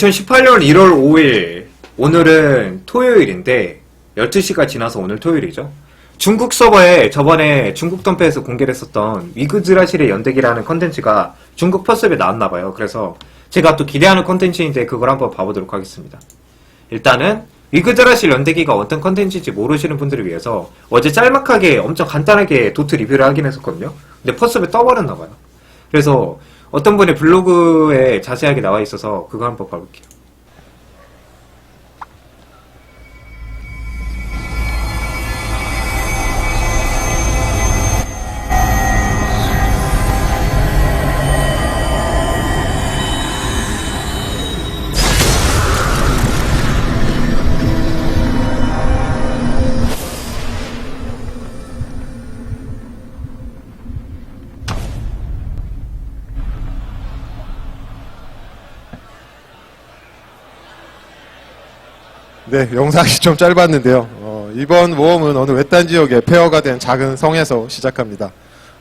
2018년 1월 5일 오늘은 토요일인데 12시가 지나서 오늘 토요일이죠. 중국 서버에 저번에 중국 덤페에서 공개를 했었던 위그즈라실의 연대기라는 컨텐츠가 중국 퍼스업에 나왔나봐요. 그래서 제가 또 기대하는 컨텐츠인데 그걸 한번 봐보도록 하겠습니다. 일단은 위그즈라실 연대기가 어떤 컨텐츠인지 모르시는 분들을 위해서 어제 짤막하게 엄청 간단하게 도트 리뷰를 하긴 했었거든요. 근데 퍼스업에 떠버렸나봐요. 그래서 어떤 분의 블로그에 자세하게 나와 있어서 그거 한번 봐볼게요. 네, 영상이 좀 짧았는데요. 어, 이번 모험은 어느 외딴 지역의 폐허가 된 작은 성에서 시작합니다.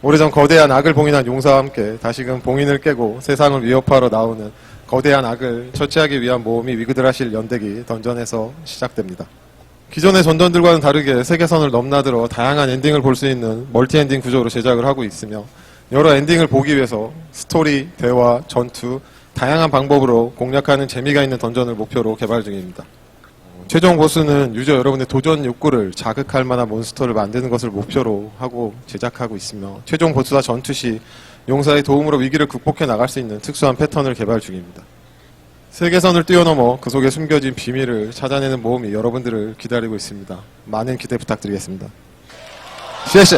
오래전 거대한 악을 봉인한 용사와 함께 다시금 봉인을 깨고 세상을 위협하러 나오는 거대한 악을 처치하기 위한 모험이 위그드라실 연대기 던전에서 시작됩니다. 기존의 전전들과는 다르게 세계선을 넘나들어 다양한 엔딩을 볼 수 있는 멀티 엔딩 구조로 제작을 하고 있으며 여러 엔딩을 보기 위해서 스토리, 대화, 전투, 다양한 방법으로 공략하는 재미가 있는 던전을 목표로 개발 중입니다. 최종 보스는 유저 여러분의 도전 욕구를 자극할 만한 몬스터를 만드는 것을 목표로 하고 제작하고 있으며 최종 보스와 전투 시 용사의 도움으로 위기를 극복해 나갈 수 있는 특수한 패턴을 개발 중입니다. 세계선을 뛰어넘어 그 속에 숨겨진 비밀을 찾아내는 모험이 여러분들을 기다리고 있습니다. 많은 기대 부탁드리겠습니다. 시에시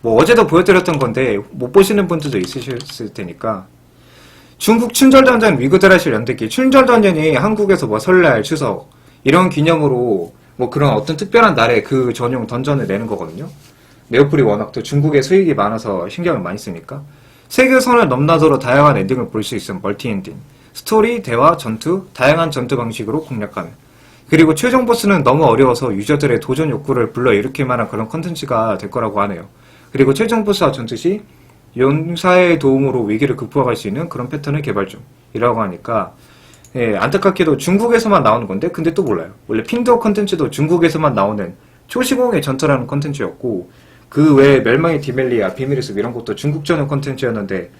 뭐 어제도 보여드렸던 건데 못 보시는 분들도 있으실 테니까 중국 춘절단전 위그드라실 연대기. 춘절단전이 한국에서 뭐 설날 추석 이런 기념으로 뭐 그런 어떤 특별한 날에 그 전용 던전을 내는 거거든요. 네오플이 워낙 또 중국에 수익이 많아서 신경을 많이 쓰니까. 세계선을 넘나들어 다양한 엔딩을 볼 수 있는 멀티 엔딩. 스토리, 대화, 전투, 다양한 전투 방식으로 공략하는. 그리고 최종 보스는 너무 어려워서 유저들의 도전 욕구를 불러일으킬 만한 그런 컨텐츠가 될 거라고 하네요. 그리고 최종 보스와 전투 시 용사의 도움으로 위기를 극복할 수 있는 그런 패턴을 개발 중이라고 하니까 예, 안타깝게도 중국에서만 나오는 건데 근데 또 몰라요. 원래 핑드어 컨텐츠도 중국에서만 나오는 초시공의 전투라는 컨텐츠였고 그 외에 멸망의 디멜리아, 비밀의 숲 이런 것도 중국 전용 컨텐츠였는데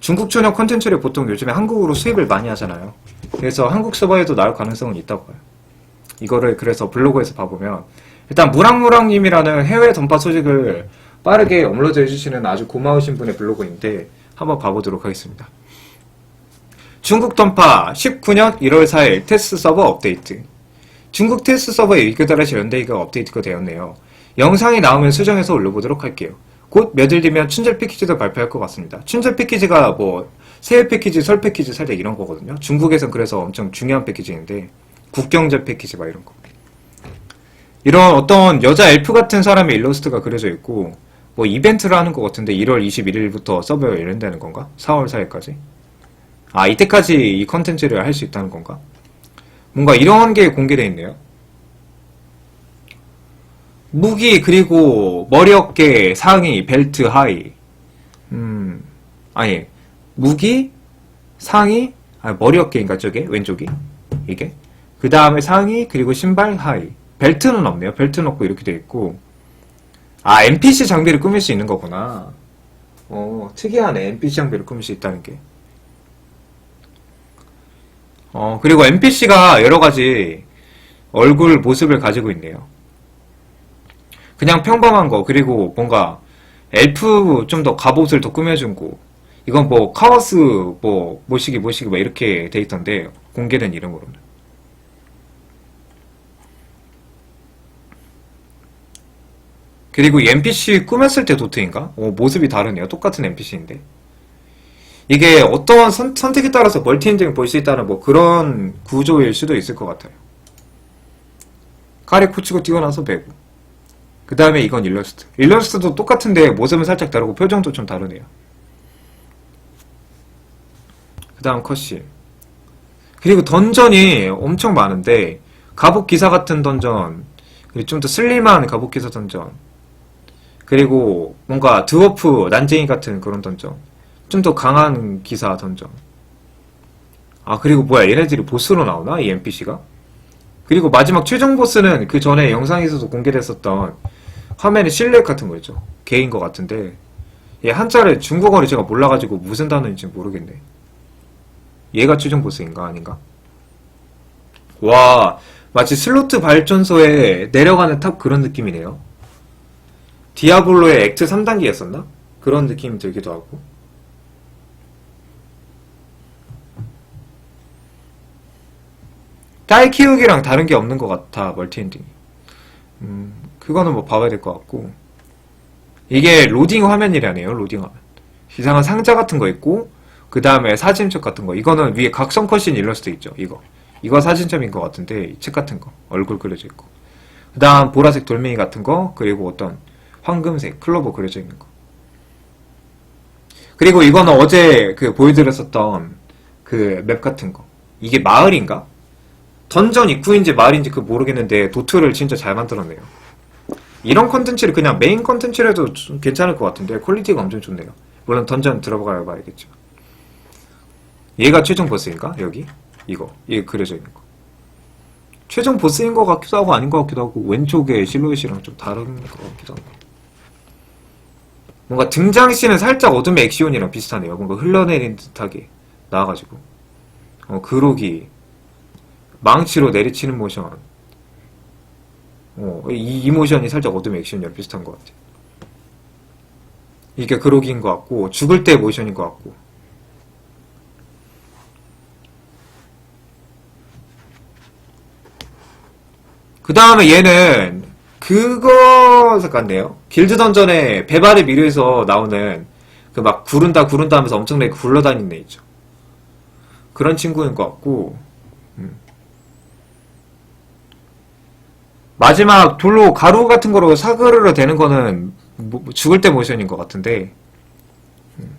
중국 전용 컨텐츠를 보통 요즘에 한국으로 수입을 많이 하잖아요. 그래서 한국 서버에도 나올 가능성은 있다고 봐요. 이거를 그래서 블로그에서 봐보면 일단 무랑무랑님이라는 해외 던파 소식을 빠르게 업로드 해주시는 아주 고마우신 분의 블로그인데 한번 봐보도록 하겠습니다. 중국 던파 19년 1월 4일 테스트 서버 업데이트. 중국 테스트 서버에 위그다라시 연대기가 업데이트가 되었네요. 영상이 나오면 수정해서 올려보도록 할게요. 곧몇일 뒤면 춘절 패키지도 발표할 것 같습니다. 춘절 패키지가 뭐 새해 패키지, 설 패키지, 살짝 이런 거거든요. 중국에선 그래서 엄청 중요한 패키지인데 국경절 패키지 막 이런 거. 이런 어떤 여자 엘프 같은 사람의 일러스트가 그려져 있고 뭐 이벤트를 하는 것 같은데 1월 21일부터 서버가 열린다는 건가? 4월 4일까지? 아 이때까지 이 컨텐츠를 할 수 있다는 건가? 뭔가 이런 게 공개되어 있네요. 무기 그리고 머리 어깨 상의 벨트 하의 음 아니 무기 상의 아 머리 어깨인가 저게 왼쪽이 이게 그 다음에 상의 그리고 신발 하의 벨트는 없네요 벨트는 없고 이렇게 돼 있고 아 NPC 장비를 꾸밀 수 있는 거구나 어 특이하네 NPC 장비를 꾸밀 수 있다는 게 어, 그리고 NPC가 여러 가지 얼굴 모습을 가지고 있네요. 그냥 평범한 거, 그리고 뭔가 엘프 좀 더 갑옷을 더 꾸며준 거. 이건 뭐 카오스 뭐 모시기 모시기 뭐 이렇게 돼 있던데 공개된 이름으로는. 그리고 이 NPC 꾸몄을 때 도트인가? 어, 모습이 다르네요. 똑같은 NPC인데. 이게 어떤 선, 택에 따라서 멀티 엔딩을 볼 수 있다는 뭐 그런 구조일 수도 있을 것 같아요. 카레 코치고 뛰어나서 배구. 그 다음에 이건 일러스트. 일러스트도 똑같은데 모습은 살짝 다르고 표정도 좀 다르네요. 그 다음 컷실. 그리고 던전이 엄청 많은데 갑옷 기사 같은 던전, 좀 더 슬림한 갑옷 기사 던전, 그리고 뭔가 드워프 난쟁이 같은 그런 던전. 좀 더 강한 기사 던전. 아, 그리고 뭐야, 얘네들이 보스로 나오나? 이 NPC가? 그리고 마지막 최종 보스는 그 전에 영상에서도 공개됐었던 화면에 실루엣 같은 거였죠. 개인 것 같은데. 얘 한자를 중국어를 제가 몰라가지고 무슨 단어인지 모르겠네. 얘가 최종 보스인가? 아닌가? 와, 마치 슬로트 발전소에 내려가는 탑 그런 느낌이네요. 디아블로의 액트 3단계였었나? 그런 느낌이 들기도 하고. 딸 키우기랑 다른 게 없는 것 같아, 멀티엔딩이. 음, 그거는 뭐 봐봐야 될 것 같고. 이게 로딩 화면이라네요, 로딩 화면. 이상한 상자 같은 거 있고, 그 다음에 사진첩 같은 거. 이거는 위에 각성 컷신 일러스트 있죠, 이거. 이거 사진첩인 것 같은데, 이책 같은 거. 얼굴 그려져 있고. 그 다음 보라색 돌멩이 같은 거, 그리고 어떤 황금색 클로버 그려져 있는 거. 그리고 이거는 어제 그 보여드렸었던 그 맵 같은 거. 이게 마을인가? 던전 입구인지 마을인지 그 모르겠는데 도트를 진짜 잘 만들었네요. 이런 컨텐츠를 그냥 메인 좀 괜찮을 것 같은데 퀄리티가 엄청 좋네요. 물론 던전 들어가 봐야겠죠. 얘가 최종 보스인가? 여기? 이거. 얘 그려져 있는 거. 최종 보스인 것 같기도 하고 아닌 것 같기도 하고 왼쪽에 실루엣이랑 좀 다른 것 같기도 하고 뭔가 등장시는 살짝 어둠의 액시온이랑 비슷하네요. 뭔가 흘러내린 듯하게 나와가지고 어 그로기 망치로 내리치는 모션 어, 이, 이 모션이 살짝 어둠의 액션이랑 비슷한 것 같아. 이게 그로기인 것 같고 죽을 때 모션인 것 같고 그 다음에 얘는 그거 같네요. 길드 던전에 배발의 미르에서 나오는 그 막 구른다 구른다 하면서 엄청나게 굴러다니는 애 있죠. 그런 친구인 것 같고 음. 마지막 돌로 가루 같은 거로 사그르르 되는 거는 뭐- 죽을 때 모션인 것 같은데 음.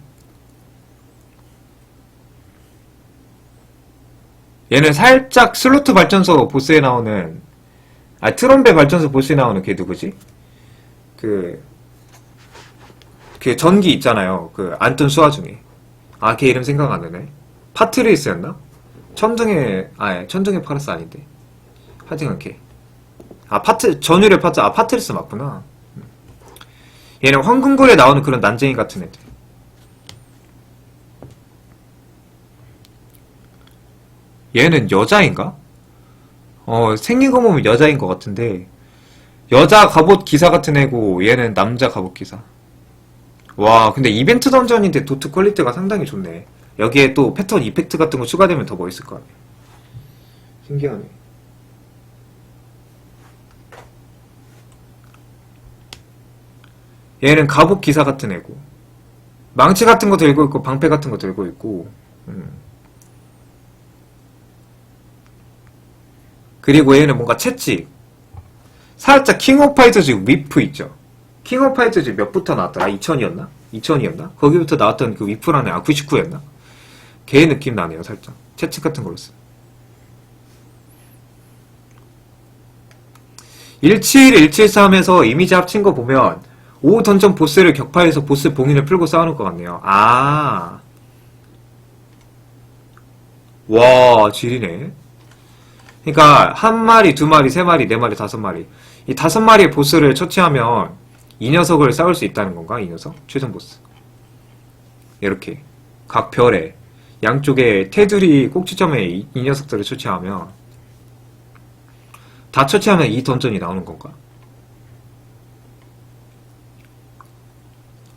얘는 살짝 슬로트 발전소 보스에 나오는 아 트럼베 발전소 보스에 나오는 걔 누구지? 그, 그 전기 있잖아요. 그 안톤 수화 중에. 아, 걔 이름 생각 안 나네. 파트리스였나? 천둥의, 아, 예, 천둥의 파라스 아닌데. 하여튼간 걔. 아, 파트, 전율의 파트, 아, 파트리스 맞구나. 음. 얘는 황금골에 나오는 그런 난쟁이 같은 애들. 얘는 여자인가? 어, 생긴 거 보면 여자인 것 같은데, 여자 갑옷 기사 같은 애고, 얘는 남자 갑옷 기사. 와, 근데 이벤트 던전인데 도트 퀄리티가 상당히 좋네. 여기에 또 패턴 이펙트 같은 거 추가되면 더 멋있을 거 아니야. 신기하네. 얘는 갑옷 기사 같은 애고, 망치 같은 거 들고 있고, 방패 같은 거 들고 있고, 음. 그리고 얘는 뭔가 채찍. 살짝 킹 오브 파이터즈 위프 있죠. 킹 오브 파이터즈 몇부터 나왔더라? 2000이었나? 2000이었나? 거기부터 나왔던 그 위프라는 아 99였나? 걔 느낌 나네요, 살짝. 채찍 같은 걸로 쓴. 171, 173에서 이미지 합친 거 보면 5 던전 보스를 격파해서 보스 봉인을 풀고 싸우는 것 같네요. 아. 와, 지리네. 그러니까 한 마리, 두 마리, 세 마리, 네 마리, 다섯 마리. 이 다섯 마리의 보스를 처치하면 이 녀석을 싸울 수 있다는 건가? 이 녀석? 최종 보스. 이렇게 각 별에 양쪽에 테두리 꼭지점에 이, 이 녀석들을 처치하면 다 처치하면 이 던전이 나오는 건가?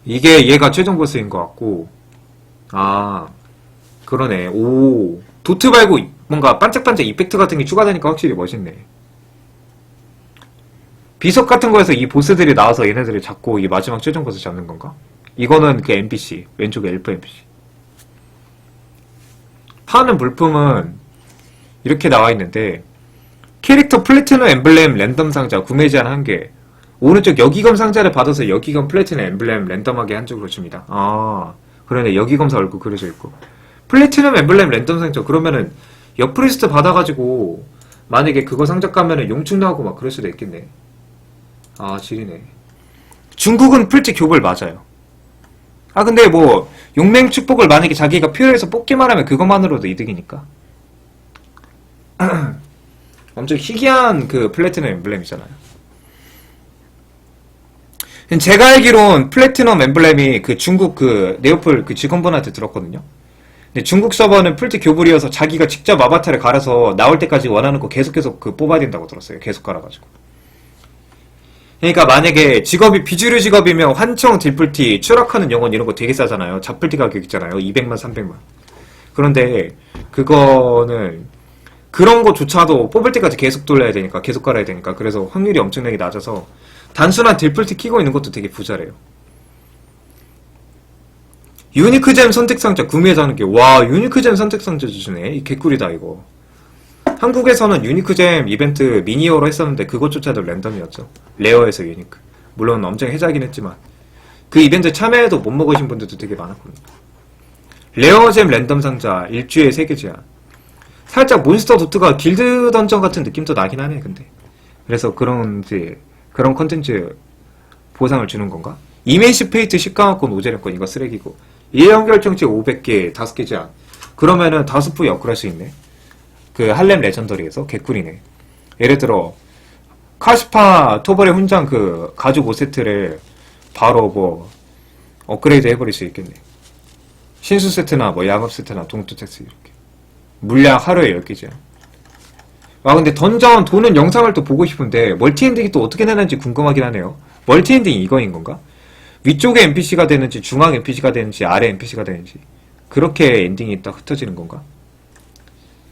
이게 얘가 최종 보스인 것 같고 아 그러네 오 도트 말고 뭔가 반짝반짝 이펙트 같은 게 추가되니까 확실히 멋있네. 비석 같은 거에서 이 보스들이 나와서 얘네들을 잡고 이 마지막 최종 보스 잡는 건가? 이거는 그 NPC 왼쪽에 엘프 NPC 파는 물품은 이렇게 나와 있는데 캐릭터 플래티넘 엠블렘 랜덤 상자 구매 제한 1개. 오른쪽 여기검 상자를 받아서 여기검 플래티넘 엠블렘 랜덤하게 한쪽으로 줍니다. 아 그러네. 여기검사 얼굴 그려져 있고. 플래티넘 엠블렘 랜덤 상자. 그러면은 옆프리스트 받아가지고 만약에 그거 상자 까면은 용충 나오고 막 그럴 수도 있겠네 아 지리네 중국은 풀지 교벌 맞아요 아 근데 뭐 용맹 축복을 만약에 자기가 필요해서 뽑기만 하면 그것만으로도 이득이니까. 엄청 희귀한 그 플래티넘 엠블렘이잖아요. 제가 알기론 플래티넘 엠블렘이 그 중국 그 네오플 그 직원분한테 들었거든요. 근데 중국 서버는 풀티 교불이어서 자기가 직접 아바타를 갈아서 나올 때까지 원하는 거 계속 계속 그 뽑아야 된다고 들었어요. 계속 갈아가지고. 그러니까 만약에 직업이 비주류 직업이면 환청, 딜플티, 추락하는 영혼 이런 거 되게 싸잖아요. 잡플티 가격 있잖아요. 200만, 300만. 그런데 그거는 그런 거조차도 뽑을 때까지 계속 돌려야 되니까 계속 갈아야 되니까 그래서 확률이 엄청나게 낮아서 단순한 딜플티 키고 있는 것도 되게 부자래요. 유니크잼 선택상자 구매하자는 게와 유니크잼 선택상자 주시네. 이 개꿀이다 이거. 한국에서는 유니크잼 이벤트 미니어로 했었는데 그것조차도 랜덤이었죠. 레어에서 유니크. 물론 엄청 해자긴 했지만. 그 이벤트 참여해도 못 먹으신 분들도 되게 많았거든요. 레어잼 랜덤 상자 일주에 3개 제한. 살짝 몬스터 도트가 길드 던전 같은 느낌도 나긴 하네 근데. 그래서 그런 이제 그런 컨텐츠 보상을 주는 건가? 이메이시 페이트 10강화권 오제련권 이거 쓰레기고 예연결정치 500개 5개 제한 그러면은 다섯 부위 업그레이드 할수 있네. 그 할렘 레전더리에서 개꿀이네. 예를 들어 카시파 토벌의 훈장 그 가죽 5세트를 바로 뭐 업그레이드 해버릴 수 있겠네. 신수 세트나 뭐 양업 세트나 동투 텍스 이렇게. 물량 하루에 10개 제한 아 근데 던전 도는 영상을 또 보고 싶은데 멀티엔딩이 또 어떻게 되는지 궁금하긴 하네요. 멀티엔딩이 이거인 건가? 위쪽에 NPC가 되는지 중앙 NPC가 되는지 아래 NPC가 되는지. 그렇게 엔딩이 딱 흩어지는 건가?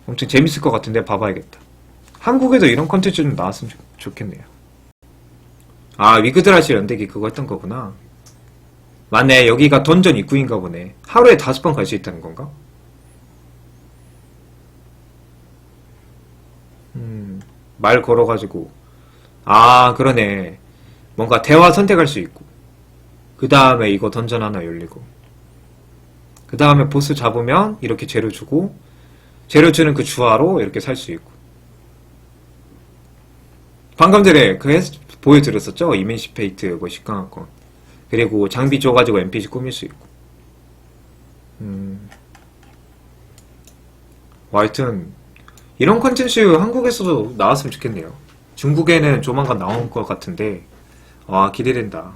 엄청 재밌을 것 같은데 봐봐야겠다. 한국에도 이런 컨텐츠 좀 나왔으면 좋, 좋겠네요. 아 위그드라시 연대기 그거 했던 거구나. 맞네. 여기가 던전 입구인가 보네. 하루에 다섯 번 갈 수 있다는 건가? 음, 말 걸어가지고. 아 그러네. 뭔가 대화 선택할 수 있고 그 다음에 이거 던전 하나 열리고 그 다음에 보스 잡으면 이렇게 재료 주고 재료 주는 그 주화로 이렇게 살 수 있고. 방금 전에 그 했- 보여드렸었죠? 이멘시페이트 뭐 식강화권 그리고 장비 줘가지고 NPC 꾸밀 수 있고. 음. 뭐 하여튼 이런 컨텐츠 한국에서도 나왔으면 좋겠네요. 중국에는 조만간 나올 것 같은데 와 기대된다